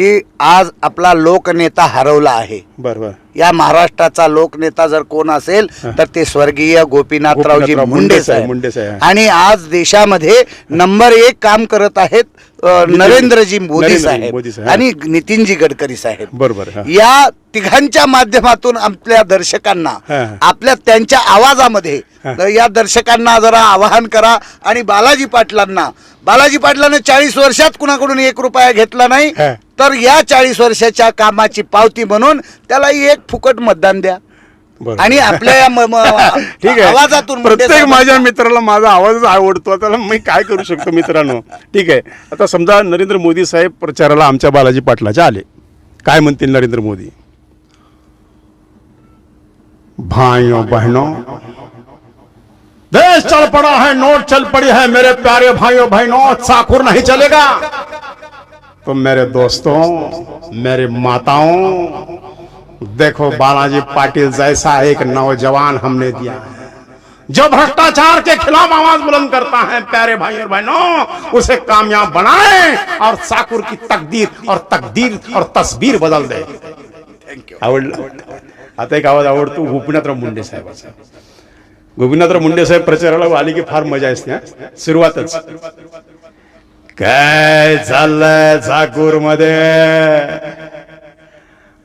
की आज आपला लोकनेता हरवला आहे बरं बरं या महाराष्ट्राचा लोकनेता जर कोण असेल तर ते स्वर्गीय गोपीनाथरावजी गोपीनाथराव मुंडे साहेब, साहेब मुंडे साहेब. आणि आज देशामध्ये नंबर एक काम करत आहेत नरेंद्रजी मोदी साहेब. आणि नितीनजी गडकरी साहेब बरोबर. या तिघांच्या माध्यमातून आपल्या दर्शकांना. आपल्या त्यांच्या आवाजामध्ये. या दर्शकांना जरा आवाहन करा आणि बालाजी पाटलांना बालाजी पाटलाने चाळीस वर्षात कुणाकडून एक रुपया घेतला नाही हा. तर या चाळीस वर्षाच्या कामाची पावती म्हणून त्याला एक फुकट मतदान द्या. आणि आपल्या या म- म- ठीक आहे. आवाजातून मुंडे प्रत्येक माझ्या मित्राला माझा आवाजच आवडतो त्याला मी काय करू शकतो मित्रांनो? ठीक आहे. आता समजा नरेंद्र मोदी साहेब प्रचाराला आमच्या बालाजी पाटलाच्या आले. काय म्हणतील नरेंद्र मोदी? भाइयों बहनों देश चल पड़ा है, नोट चल पड़ी है, मेरे प्यारे भाइयों, बहनों चाकुर नहीं चलेगा। तो मेरे दोस्तों, मेरे माताओं, देखो बालाजी पाटिल जैसा एक नौजवान हमने दिया है, जो भ्रष्टाचार के खिलाफ आवाज़ बुलंद करता है, प्यारे भाई और बहनों, उसे कामयाब बनाए और साकुर की तकदीर और तकदीर और तस्वीर बदल दे। आवडलं आता एक आवाज़ आवडतो गोपीनाथराव मुंडे साहेबाचा गोपीनाथराव मुंडे साहेब प्रचाराला आले की फार मजा असते सुरुवातच. काय चाललंय चाकूरमध्ये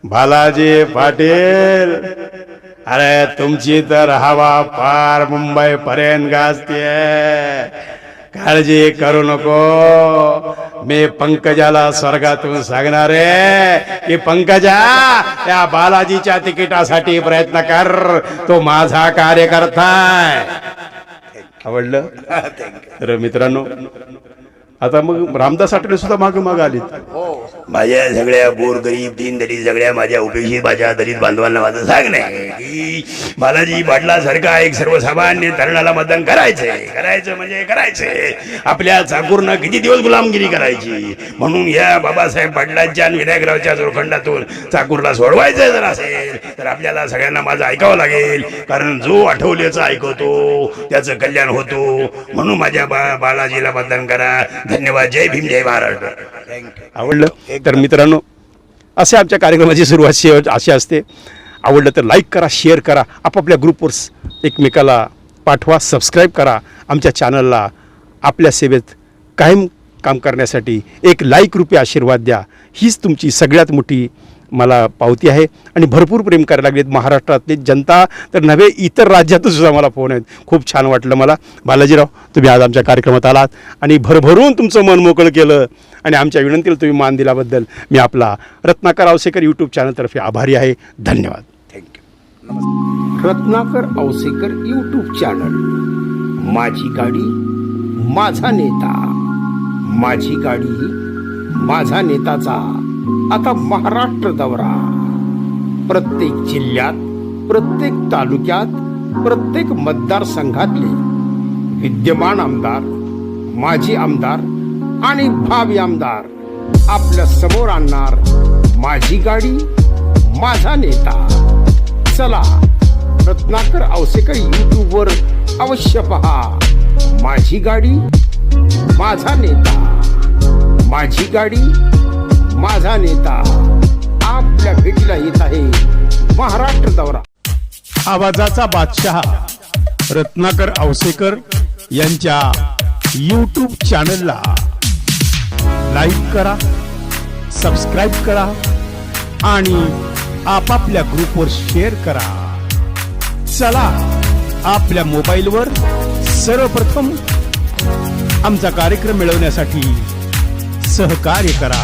बालाजी पाटील अरे तुमची तर हवा पार मुंबई पर्यंत गाजते काळजी करू नको. मी पंकजाला स्वर्गातून सांगणार आहे की पंकजा त्या बालाजीच्या तिकिटासाठी प्रयत्न कर. तो माझा कार्यकर्ता आवडलं? तर मित्रांनो आता मग रामदास आठवले सुद्धा मागे मागे आलीत. माझ्या सगळ्या बोर गरीब तीन दलित सगळ्या माझ्या उपेक्षित माझ्या दलित बांधवांना माझं सांगणे की बालाजी पाटलासारखा एक सर्वसामान्य तरुणाला मतदान करायचंय. करायचं म्हणजे करायचंय. आपल्या चाकूरनं किती दिवस गुलामगिरी करायची? म्हणून या बाबासाहेब पाटलांच्या आणि विनायकरावच्या जोरखंडातून चाकूरला सोडवायचं जर असेल तर आपल्याला सगळ्यांना माझं ऐकावं लागेल. कारण जो आठवल्याचं ऐकवतो त्याचं कल्याण होतो. म्हणून माझ्या बा बालाजीला मतदान करा. धन्यवाद. जय भीम जय महाराष्ट्र. आवडलं? तर मित्रांनो असे आमच्या कार्यक्रमाची सुरुवात शेवट अशी असते. आवडलं तर लाईक करा शेअर करा. आपापल्या ग्रुपवर एकमेकाला पाठवा सबस्क्राईब करा. आमच्या चॅनलला आपल्या सेवेत कायम काम करण्यासाठी एक लाईक रुपये आशीर्वाद द्या. हीच तुमची सगळ्यात मोठी मला पावती आहे. आणि भरपूर प्रेम करायला लागलेत महाराष्ट्रातली जनता तर नव्हे इतर राज्यातून सुद्धा मला फोन आहेत. खूप छान वाटलं मला. बालाजीराव तुम्ही आज आमच्या कार्यक्रमात आलात. आणि भरभरून तुमचं मन मोकळं केलं. आणि आमच्या विनंतीला तुम्ही मान दिल्याबद्दल मी आपला रत्नाकर आवसेकर यूट्यूब चॅनलतर्फे आभारी आहे. धन्यवाद. Thank you Ratnakar Awasekar YouTube channel माझी गाडी माझा नेता. माझी गाडी माझा नेताचा. आता महाराष्ट्र दौरा. प्रत्येक जिल्ह्यात प्रत्येक तालुक्यात प्रत्येक मतदारसंघातले विद्यमान आमदार माजी आमदार आणि भावी आमदार आपल्यासमोर आणणार माझी गाडी माझा नेता. चला रत्नाकर औसेकर यूट्यूबवर अवश्य पहा. माझी गाडी माझा नेता. माझी गाडी माझा नेता आपल्या भेटीला येत आहे. महाराष्ट्र दौरा. आवाजाचा बादशहा रत्नाकर आवसेकर यांच्या यूट्यूब चॅनलला लाईक करा सबस्क्राईब करा आणि आपापल्या ग्रुपवर शेअर करा. चला आपल्या मोबाईलवर सर्वप्रथम आमचा कार्यक्रम मिळवण्यासाठी सहकार्य करा.